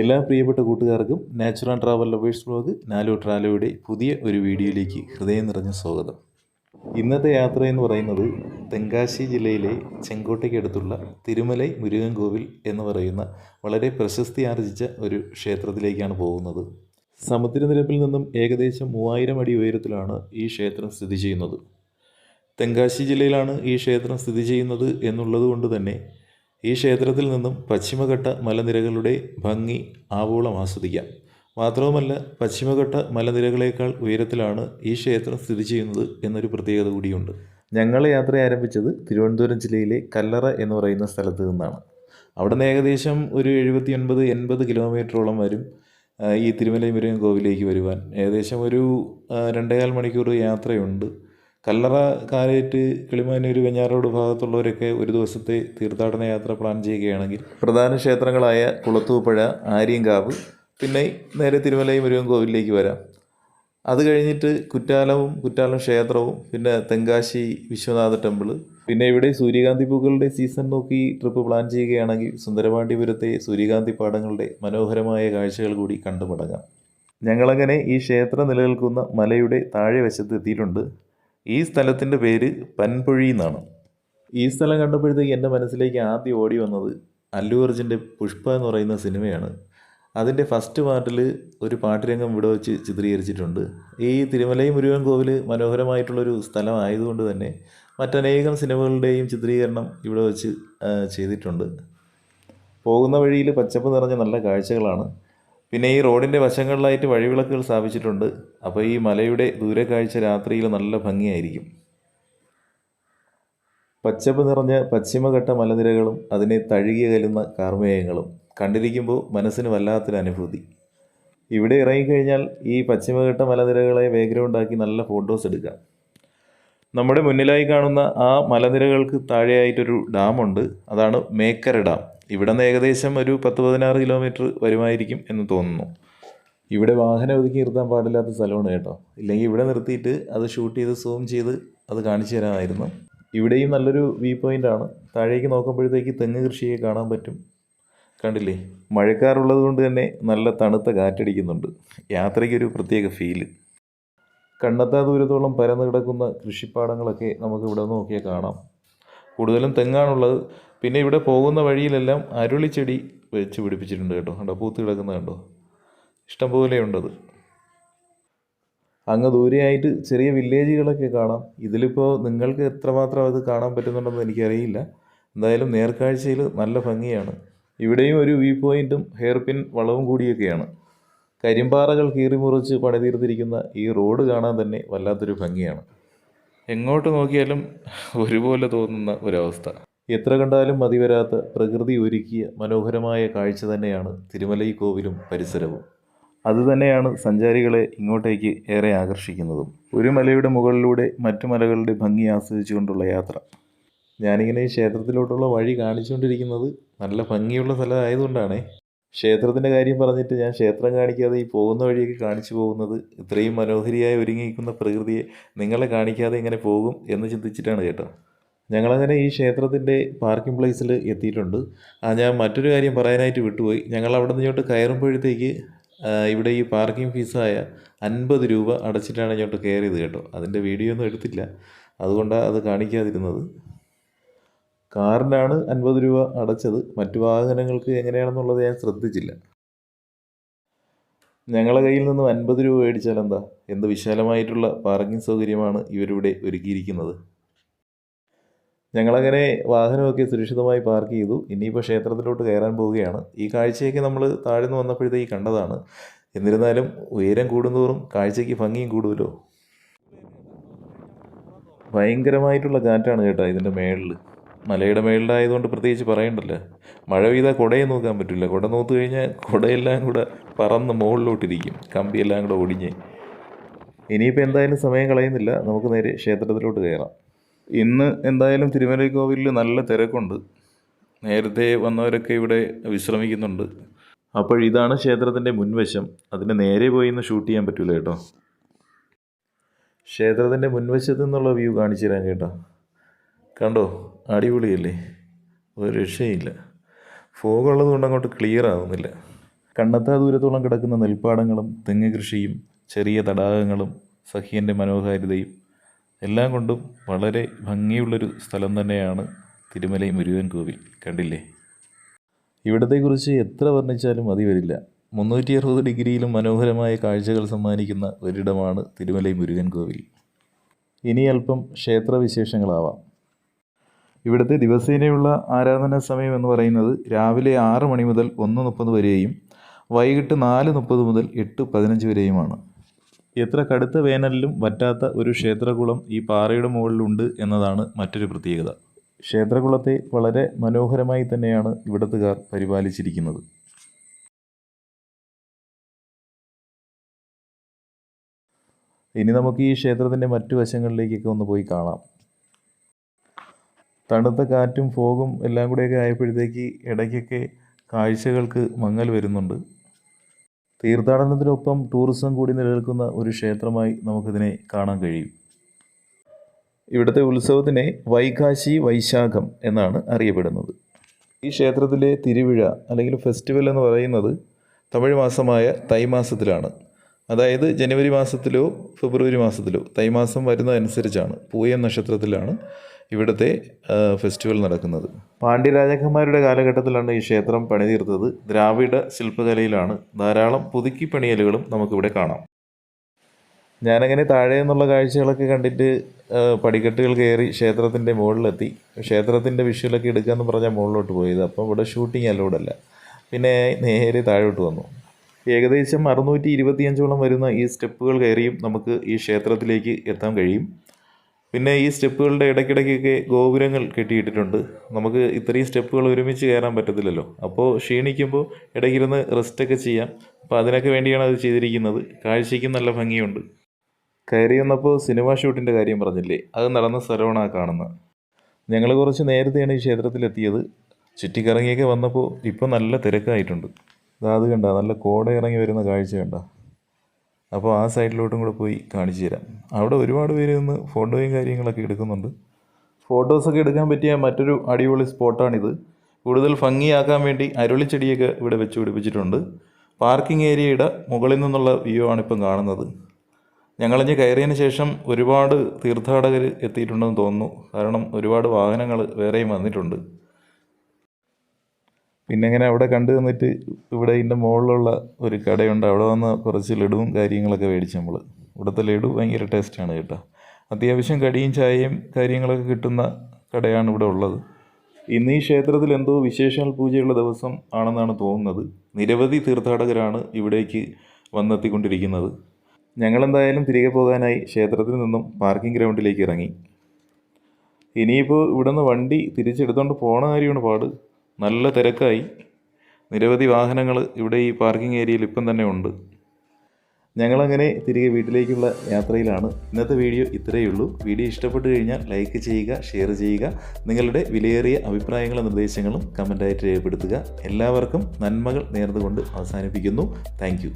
എല്ലാ പ്രിയപ്പെട്ട കൂട്ടുകാർക്കും നാച്ചുറൽ ട്രാവൽ ലവേഴ്സ് ബ്ലോഗ് നാലു ട്രാലോയുടെ പുതിയ ഒരു വീഡിയോയിലേക്ക് ഹൃദയം നിറഞ്ഞ സ്വാഗതം. ഇന്നത്തെ യാത്ര എന്ന് പറയുന്നത് തെങ്കാശി ജില്ലയിലെ ചെങ്കോട്ടയ്ക്കടുത്തുള്ള തിരുമലൈ മുരുകൻ കോവിൽ എന്ന് പറയുന്ന വളരെ പ്രശസ്തി ആർജിച്ച ഒരു ക്ഷേത്രത്തിലേക്കാണ് പോകുന്നത്. സമുദ്രനിരപ്പിൽ നിന്നും ഏകദേശം മൂവായിരം അടി ഉയരത്തിലാണ് ഈ ക്ഷേത്രം സ്ഥിതി ചെയ്യുന്നത്. തെങ്കാശി ജില്ലയിലാണ് ഈ ക്ഷേത്രം സ്ഥിതി ചെയ്യുന്നത് എന്നുള്ളത് കൊണ്ട് തന്നെ ഈ ക്ഷേത്രത്തിൽ നിന്നും പശ്ചിമഘട്ട മലനിരകളുടെ ഭംഗി ആവോളം ആസ്വദിക്കാം. മാത്രവുമല്ല പശ്ചിമഘട്ട മലനിരകളേക്കാൾ ഉയരത്തിലാണ് ഈ ക്ഷേത്രം സ്ഥിതി ചെയ്യുന്നത് എന്നൊരു പ്രത്യേകത കൂടിയുണ്ട്. ഞങ്ങൾ യാത്ര ആരംഭിച്ചത് തിരുവനന്തപുരം ജില്ലയിലെ കല്ലറ എന്ന് പറയുന്ന സ്ഥലത്ത് നിന്നാണ്. അവിടെ നിന്ന് ഏകദേശം ഒരു എഴുപത്തി ഒൻപത് എൺപത് കിലോമീറ്ററോളം വരും ഈ തിരുമലൈ മുരുകൻ കോവിലേക്ക് വരുവാൻ. ഏകദേശം ഒരു രണ്ടേകാൽ മണിക്കൂർ യാത്രയുണ്ട്. കല്ലറ കാലേറ്റ് കിളിമാനൂർ വെഞ്ഞാറോട് ഭാഗത്തുള്ളവരൊക്കെ ഒരു ദിവസത്തെ തീർത്ഥാടന യാത്ര പ്ലാൻ ചെയ്യുകയാണെങ്കിൽ പ്രധാന ക്ഷേത്രങ്ങളായ കുളത്തൂപ്പുഴ ആര്യങ്കാവ് പിന്നെ നേരെ തിരുമലയും മുരുകൻ കോവിലിലേക്ക് വരാം. അത് കഴിഞ്ഞിട്ട് കുറ്റാലവും കുറ്റാലം ക്ഷേത്രവും പിന്നെ തെങ്കാശി വിശ്വനാഥ ടെമ്പിൾ. പിന്നെ ഇവിടെ സൂര്യകാന്തി പൂക്കളുടെ സീസൺ നോക്കി ട്രിപ്പ് പ്ലാൻ ചെയ്യുകയാണെങ്കിൽ സുന്ദരപാണ്ഡിപുരത്തെ സൂര്യകാന്തി പാടങ്ങളുടെ മനോഹരമായ കാഴ്ചകൾ കൂടി കണ്ടു മടങ്ങാം ഞങ്ങളങ്ങനെ ഈ ക്ഷേത്രം നിലനിൽക്കുന്ന മലയുടെ താഴെ വശത്ത് എത്തിയിട്ടുണ്ട് ഈ സ്ഥലത്തിന്റെ പേര് പൻപൊഴി എന്നാണ്. ഈ സ്ഥലം കണ്ടപ്പോഴത്തേക്ക് എന്റെ മനസ്സിലേക്ക് ആദ്യം ഓടി വന്നത് അല്ലു അർജുന്റെ പുഷ്പ എന്ന് പറയുന്ന സിനിമയാണ്. അതിന്റെ ഫസ്റ്റ് പാർട്ടിൽ ഒരു പാട്ടുരംഗം ഇവിടെ വെച്ച് ചിത്രീകരിച്ചിട്ടുണ്ട്. ഈ തിരുമലൈ മുരുകൻ കോവിൽ മനോഹരമായിട്ടുള്ളൊരു സ്ഥലമായതുകൊണ്ട് തന്നെ മറ്റനേകം സിനിമകളുടെയും ചിത്രീകരണം ഇവിടെ വെച്ച് ചെയ്തിട്ടുണ്ട്. പോകുന്ന വഴിയിൽ പച്ചപ്പ് നിറഞ്ഞ നല്ല കാഴ്ചകളാണ്. പിന്നെ ഈ റോഡിന്റെ വശങ്ങളിലായിട്ട് വഴിവിളക്കുകൾ സ്ഥാപിച്ചിട്ടുണ്ട്. അപ്പോൾ ഈ മലയുടെ ദൂരക്കാഴ്ച രാത്രിയിൽ നല്ല ഭംഗിയായിരിക്കും. പച്ചപ്പ് നിറഞ്ഞ പശ്ചിമഘട്ട മലനിരകളും അതിനെ തഴുകി കലുന്ന കാർമേയങ്ങളും കണ്ടിരിക്കുമ്പോൾ മനസ്സിന് വല്ലാത്തൊരു അനുഭൂതി. ഇവിടെ ഇറങ്ങിക്കഴിഞ്ഞാൽ ഈ പശ്ചിമഘട്ട മലനിരകളെ ബാക്ക്ഗ്രൗണ്ടാക്കി നല്ല ഫോട്ടോസ് എടുക്കാം. നമ്മുടെ മുന്നിലായി കാണുന്ന ആ മലനിരകൾക്ക് താഴെയായിട്ടൊരു ഡാമുണ്ട്. അതാണ് മേക്കര ഡാം. ഇവിടെ നിന്ന് ഏകദേശം ഒരു പത്ത് പതിനാറ് കിലോമീറ്റർ വരുമായിരിക്കും എന്ന് തോന്നുന്നു. ഇവിടെ വാഹനം ഒതുക്കി നിർത്താൻ പാടില്ലാത്ത സ്ഥലമാണ് കേട്ടോ. ഇല്ലെങ്കിൽ ഇവിടെ നിർത്തിയിട്ട് അത് ഷൂട്ട് ചെയ്ത് സൂം ചെയ്ത് അത് കാണിച്ചു തരാമായിരുന്നു ഇവിടെയും നല്ലൊരു വ്യൂ ആണ്. താഴേക്ക് നോക്കുമ്പോഴത്തേക്ക് തെങ്ങ് കൃഷിയെ കാണാൻ പറ്റും. കണ്ടില്ലേ? മഴക്കാറുള്ളത് കൊണ്ട് തന്നെ നല്ല തണുത്ത കാറ്റടിക്കുന്നുണ്ട്. യാത്രയ്ക്കൊരു പ്രത്യേക ഫീൽ കണ്ണെത്താ ദൂരത്തോളം പരന്നു കിടക്കുന്ന കൃഷിപ്പാടങ്ങളൊക്കെ നമുക്ക് ഇവിടെ നോക്കിയാൽ കാണാം. കൂടുതലും തെങ്ങാണുള്ളത്. പിന്നെ ഇവിടെ പോകുന്ന വഴിയിലെല്ലാം അരുളിച്ചെടി വെച്ച് പിടിപ്പിച്ചിട്ടുണ്ട് കേട്ടോ. കണ്ടോ? പൂത്ത് കിടക്കുന്നത് കണ്ടോ? ഇഷ്ടംപോലെ ഉണ്ടത്. അങ്ങ് ദൂരെയായിട്ട് ചെറിയ വില്ലേജുകളൊക്കെ കാണാം. ഇതിലിപ്പോൾ നിങ്ങൾക്ക് എത്രമാത്രം അത് കാണാൻ പറ്റുന്നുണ്ടെന്ന് എനിക്കറിയില്ല. എന്തായാലും നേർക്കാഴ്ചയിൽ നല്ല ഭംഗിയാണ്. ഇവിടെയും ഒരു വ്യൂ പോയിന്റും ഹെയർ പിൻ വളവും കൂടിയൊക്കെയാണ്. കരിമ്പാറകൾ കീറിമുറിച്ച് പണിതീർത്തിരിക്കുന്ന ഈ റോഡ് കാണാൻ തന്നെ വല്ലാത്തൊരു ഭംഗിയാണ്. എങ്ങോട്ട് നോക്കിയാലും ഒരുപോലെ തോന്നുന്ന ഒരവസ്ഥ. എത്ര കണ്ടാലും മതി വരാത്ത പ്രകൃതി ഒരുക്കിയ മനോഹരമായ കാഴ്ച തന്നെയാണ് തിരുമലൈ കോവിലും പരിസരവും. അതുതന്നെയാണ് സഞ്ചാരികളെ ഇങ്ങോട്ടേക്ക് ഏറെ ആകർഷിക്കുന്നതും. ഒരു മലയുടെ മുകളിലൂടെ മറ്റു മലകളുടെ ഭംഗി ആസ്വദിച്ചുകൊണ്ടുള്ള യാത്ര. ഞാനിങ്ങനെ ക്ഷേത്രത്തിലോട്ടുള്ള വഴി കാണിച്ചുകൊണ്ടിരിക്കുന്നത് നല്ല ഭംഗിയുള്ള സ്ഥലമായതുകൊണ്ടാണേ. ക്ഷേത്രത്തിന്റെ കാര്യം പറഞ്ഞിട്ട് ഞാൻ ക്ഷേത്രം കാണിക്കാതെ ഈ പോകുന്ന വഴിയൊക്കെ കാണിച്ചു പോകുന്നത് ഇത്രയും മനോഹരിയായി ഒരുങ്ങിയിരിക്കുന്ന പ്രകൃതിയെ നിങ്ങളെ കാണിക്കാതെ ഇങ്ങനെ പോകും എന്ന് ചിന്തിച്ചിട്ടാണ് കേട്ടോ. ഞങ്ങളങ്ങനെ ഈ ക്ഷേത്രത്തിന്റെ പാർക്കിംഗ് പ്ലേസിൽ എത്തിയിട്ടുണ്ട്. ആ ഞാൻ മറ്റൊരു കാര്യം പറയാനായിട്ട് വിട്ടുപോയി. ഞങ്ങൾ അവിടെ നിന്ന് ഇങ്ങോട്ട് കയറുമ്പോഴത്തേക്ക് ഇവിടെ ഈ പാർക്കിംഗ് ഫീസായ അൻപത് രൂപ അടച്ചിട്ടാണ് ഇങ്ങോട്ട് കയറിയത് കേട്ടോ. അതിന്റെ വീഡിയോ ഒന്നും എടുത്തില്ല. അതുകൊണ്ടാണ് അത് കാണിക്കാതിരുന്നത്. കാറിനാണ് അൻപത് രൂപ അടച്ചത്. മറ്റു വാഹനങ്ങൾക്ക് എങ്ങനെയാണെന്നുള്ളത് ഞാൻ ശ്രദ്ധിച്ചില്ല. ഞങ്ങളുടെ കയ്യിൽ നിന്നും അൻപത് രൂപ മേടിച്ചാൽ എന്താ? എന്ത് വിശാലമായിട്ടുള്ള പാർക്കിംഗ് സൗകര്യമാണ് ഇവരിവിടെ ഒരുക്കിയിരിക്കുന്നത്. ഞങ്ങളങ്ങനെ വാഹനമൊക്കെ സുരക്ഷിതമായി പാർക്ക് ചെയ്തു. ഇനിയിപ്പോൾ ക്ഷേത്രത്തിലോട്ട് കയറാൻ പോവുകയാണ്. ഈ കാഴ്ചയൊക്കെ നമ്മൾ താഴെ നിന്ന് വന്നപ്പോഴത്തേക്ക് കണ്ടതാണ്. എന്നിരുന്നാലും ഉയരം കൂടുന്തോറും കാഴ്ചയ്ക്ക് ഭംഗിയും കൂടുമല്ലോ. ഭയങ്കരമായിട്ടുള്ള കാറ്റാണ് കേട്ടോ ഇതിന്റെ മേളിൽ മലയുടെ മേളിലായതുകൊണ്ട് പ്രത്യേകിച്ച് പറയണ്ടല്ലോ. മഴ പെയ്താൽ കുടയെ നോക്കാൻ പറ്റില്ല കുട നോത്തു കഴിഞ്ഞാൽ കുടയെല്ലാം കൂടെ പറന്ന് മുകളിലോട്ടിരിക്കും. കമ്പിയെല്ലാം കൂടെ ഒടിഞ്ഞ്. ഇനിയിപ്പോൾ എന്തായാലും സമയം കളയുന്നില്ല. നമുക്ക് നേരെ ക്ഷേത്രത്തിലോട്ട് കയറാം. ഇന്ന് എന്തായാലും തിരുമലൈ കോവിലിൽ നല്ല തിരക്കുണ്ട്. നേരത്തെ വന്നവരൊക്കെ ഇവിടെ വിശ്രമിക്കുന്നുണ്ട്. അപ്പോൾ ഇതാണ് ക്ഷേത്രത്തിന്റെ മുൻവശം. അതിന് നേരെ പോയി ഇന്ന് ഷൂട്ട് ചെയ്യാൻ പറ്റില്ല കേട്ടോ. ക്ഷേത്രത്തിന്റെ മുൻവശത്ത് നിന്നുള്ള വ്യൂ കാണിച്ചു തരാൻ കേട്ടോ. കണ്ടോ? അടിപൊളിയല്ലേ? ഒരു രക്ഷയില്ല. ഫോഗ് ഉള്ളതുകൊണ്ട് അങ്ങോട്ട് ക്ലിയർ ആവുന്നില്ല. കണ്ണെത്താ ദൂരത്തോളം കിടക്കുന്ന നെൽപ്പാടങ്ങളും തെങ്ങ് കൃഷിയും ചെറിയ തടാകങ്ങളും സഖിയന്റെ മനോഹാരിതയും എല്ലാം കൊണ്ടും വളരെ ഭംഗിയുള്ളൊരു സ്ഥലം തന്നെയാണ് തിരുമലൈ മുരുകൻ കോവിൽ. കണ്ടില്ലേ? ഇവിടത്തെക്കുറിച്ച് എത്ര വർണിച്ചാലും മതി വരില്ല. മുന്നൂറ്റി അറുപത് ഡിഗ്രിയിലും മനോഹരമായ കാഴ്ചകൾ സമ്മാനിക്കുന്ന ഒരിടമാണ് തിരുമലൈ മുരുകൻ കോവിൽ. ഇനി അല്പം ക്ഷേത്രവിശേഷങ്ങളാവാം. ഇവിടുത്തെ ദിവസേനയുള്ള ആരാധനാ സമയം എന്ന് പറയുന്നത് രാവിലെ ആറ് മണി മുതൽ ഒന്ന് മുപ്പത് വരെയും വൈകിട്ട് നാല് മുപ്പത് മുതൽ എട്ട് പതിനഞ്ച് വരെയുമാണ്. എത്ര കടുത്ത വേനലിലും വറ്റാത്ത ഒരു ക്ഷേത്രകുളം ഈ പാറയുടെ മുകളിലുണ്ട് എന്നതാണ് മറ്റൊരു പ്രത്യേകത. ക്ഷേത്രകുളത്തെ വളരെ മനോഹരമായി തന്നെയാണ് ഇവിടത്തുകാർ പരിപാലിച്ചിരിക്കുന്നത്. ഇനി നമുക്ക് ഈ ക്ഷേത്രത്തിന്റെ മറ്റു വശങ്ങളിലേക്കൊക്കെ ഒന്ന് പോയി കാണാം. തണുത്ത കാറ്റും ഫോഗും എല്ലാം കൂടെയൊക്കെ ആയപ്പോഴത്തേക്ക് ഇടയ്ക്കൊക്കെ കാഴ്ചകൾക്ക് മങ്ങൽ വരുന്നുണ്ട്. തീർത്ഥാടനത്തിനൊപ്പം ടൂറിസം കൂടി നിലനിൽക്കുന്ന ഒരു ക്ഷേത്രമായി നമുക്കിതിനെ കാണാൻ കഴിയും. ഇവിടുത്തെ ഉത്സവത്തിനെ വൈകാശി വൈശാഖം എന്നാണ് അറിയപ്പെടുന്നത്. ഈ ക്ഷേത്രത്തിലെ തിരുവിഴ അല്ലെങ്കിൽ ഫെസ്റ്റിവൽ എന്ന് പറയുന്നത് തമിഴ് മാസമായ തൈമാസത്തിലാണ് അതായത് ജനുവരി മാസത്തിലോ ഫെബ്രുവരി മാസത്തിലോ തൈമാസം വരുന്നതനുസരിച്ചാണ്. പൂയം നക്ഷത്രത്തിലാണ്. ഇവിടുത്തെ ഫെസ്റ്റിവൽ നടക്കുന്നത്. പാണ്ഡ്യരാജാക്കന്മാരുടെ കാലഘട്ടത്തിലാണ് ഈ ക്ഷേത്രം പണിതീർത്തത് ദ്രാവിഡ ശില്പകലയിലാണ്. ധാരാളം പുതുക്കി പണിയലുകളും നമുക്കിവിടെ കാണാം. ഞാനങ്ങനെ താഴെ നിന്നുള്ള കാഴ്ചകളൊക്കെ കണ്ടിട്ട് പടിക്കെട്ടുകൾ കയറി ക്ഷേത്രത്തിന്റെ മുകളിലെത്തി. ക്ഷേത്രത്തിന്റെ വിഷ്വലൊക്കെ എടുക്കാമെന്ന് പറഞ്ഞാൽ മുകളിലോട്ട് പോയത്. അപ്പോൾ ഇവിടെ ഷൂട്ടിംഗ് അല്ല. പിന്നെ നേരെ താഴോട്ട് വന്നു. ഏകദേശം അറുന്നൂറ്റി ഇരുപത്തിയഞ്ചോളം വരുന്ന ഈ സ്റ്റെപ്പുകൾ കയറിയും നമുക്ക് ഈ ക്ഷേത്രത്തിലേക്ക് എത്താൻ കഴിയും. പിന്നെ ഈ സ്റ്റെപ്പുകളുടെ ഇടയ്ക്കിടയ്ക്കൊക്കെ ഗോപുരങ്ങൾ കെട്ടിയിട്ടിട്ടുണ്ട്. നമുക്ക് ഇത്രയും സ്റ്റെപ്പുകൾ ഒരുമിച്ച് കയറാൻ പറ്റത്തില്ലല്ലോ. അപ്പോൾ ക്ഷീണിക്കുമ്പോൾ ഇടയ്ക്കിരുന്ന് റെസ്റ്റൊക്കെ ചെയ്യാം. അപ്പോൾ അതിനൊക്കെ വേണ്ടിയാണ് അത് ചെയ്തിരിക്കുന്നത്. കാഴ്ചയ്ക്കും നല്ല ഭംഗിയുണ്ട്. കയറി വന്നപ്പോൾ സിനിമ ഷൂട്ടിന്റെ കാര്യം പറഞ്ഞില്ലേ? അത് നടന്ന സ്ഥലമാണ് ആ കാണുന്നത് ഞങ്ങൾ കുറച്ച് നേരത്തെയാണ് ഈ ക്ഷേത്രത്തിലെത്തിയത്. ചുറ്റിക്കറങ്ങിയൊക്കെ വന്നപ്പോൾ ഇപ്പോൾ നല്ല തിരക്കായിട്ടുണ്ട്. ദാ അത് കണ്ട നല്ല കോട ഇറങ്ങി വരുന്ന കാഴ്ച കണ്ട. അപ്പോൾ ആ സൈഡിലോട്ടും കൂടെ പോയി കാണിച്ചു തരാം. അവിടെ ഒരുപാട് പേര് നിന്ന് ഫോട്ടോയും കാര്യങ്ങളൊക്കെ എടുക്കുന്നുണ്ട്. ഫോട്ടോസൊക്കെ എടുക്കാൻ പറ്റിയ മറ്റൊരു അടിപൊളി സ്പോട്ടാണിത്. കൂടുതൽ ഭംഗിയാക്കാൻ വേണ്ടി അരുളിച്ചെടിയൊക്കെ ഇവിടെ വെച്ച് പിടിപ്പിച്ചിട്ടുണ്ട്. പാർക്കിംഗ് ഏരിയയുടെ മുകളിൽ നിന്നുള്ള വ്യൂ ആണിപ്പം കാണുന്നത്. ഞങ്ങളിഞ്ഞ് കയറിയതിന് ശേഷം ഒരുപാട് തീർത്ഥാടകർ എത്തിയിട്ടുണ്ടെന്ന് തോന്നുന്നു. കാരണം ഒരുപാട് വാഹനങ്ങൾ വേറെയും വന്നിട്ടുണ്ട്. പിന്നെ ഇങ്ങനെ അവിടെ കണ്ടു നിന്നിട്ട് ഇവിടെ ഇതിന്റെ മുകളിലുള്ള ഒരു കടയുണ്ട്. അവിടെ വന്ന് കുറച്ച് ലഡുവും കാര്യങ്ങളൊക്കെ മേടിച്ചു നമ്മൾ ഇവിടുത്തെ ലഡു ഭയങ്കര ടേസ്റ്റാണ് കേട്ടോ. അത്യാവശ്യം കടിയും ചായയും കാര്യങ്ങളൊക്കെ കിട്ടുന്ന കടയാണ് ഇവിടെ ഉള്ളത്. ഇന്ന് ഈ ക്ഷേത്രത്തിൽ എന്തോ വിശേഷങ്ങൾ പൂജയുള്ള ദിവസം ആണെന്നാണ് തോന്നുന്നത്. നിരവധി തീർത്ഥാടകരാണ് ഇവിടേക്ക് വന്നെത്തിക്കൊണ്ടിരിക്കുന്നത്. ഞങ്ങളെന്തായാലും തിരികെ പോകാനായി ക്ഷേത്രത്തിൽ നിന്നും പാർക്കിംഗ് ഗ്രൗണ്ടിലേക്ക് ഇറങ്ങി. ഇനിയിപ്പോൾ ഇവിടുന്ന് വണ്ടി തിരിച്ചെടുത്തുകൊണ്ട് പോണ കാര്യമാണ് പാട്. നല്ല തിരക്കായി. നിരവധി വാഹനങ്ങൾ ഇവിടെ ഈ പാർക്കിംഗ് ഏരിയയിൽ ഇപ്പം തന്നെ ഉണ്ട്. ഞങ്ങളങ്ങനെ തിരികെ വീട്ടിലേക്കുള്ള യാത്രയിലാണ്. ഇന്നത്തെ വീഡിയോ ഇത്രയേ ഉള്ളൂ. വീഡിയോ ഇഷ്ടപ്പെട്ടു കഴിഞ്ഞാൽ ലൈക്ക് ചെയ്യുക ഷെയർ ചെയ്യുക. നിങ്ങളുടെ വിലയേറിയ അഭിപ്രായങ്ങളും നിർദ്ദേശങ്ങളും കമന്റായിട്ട് രേഖപ്പെടുത്തുക. എല്ലാവർക്കും നന്മകൾ നേർന്നുകൊണ്ട് അവസാനിപ്പിക്കുന്നു. താങ്ക്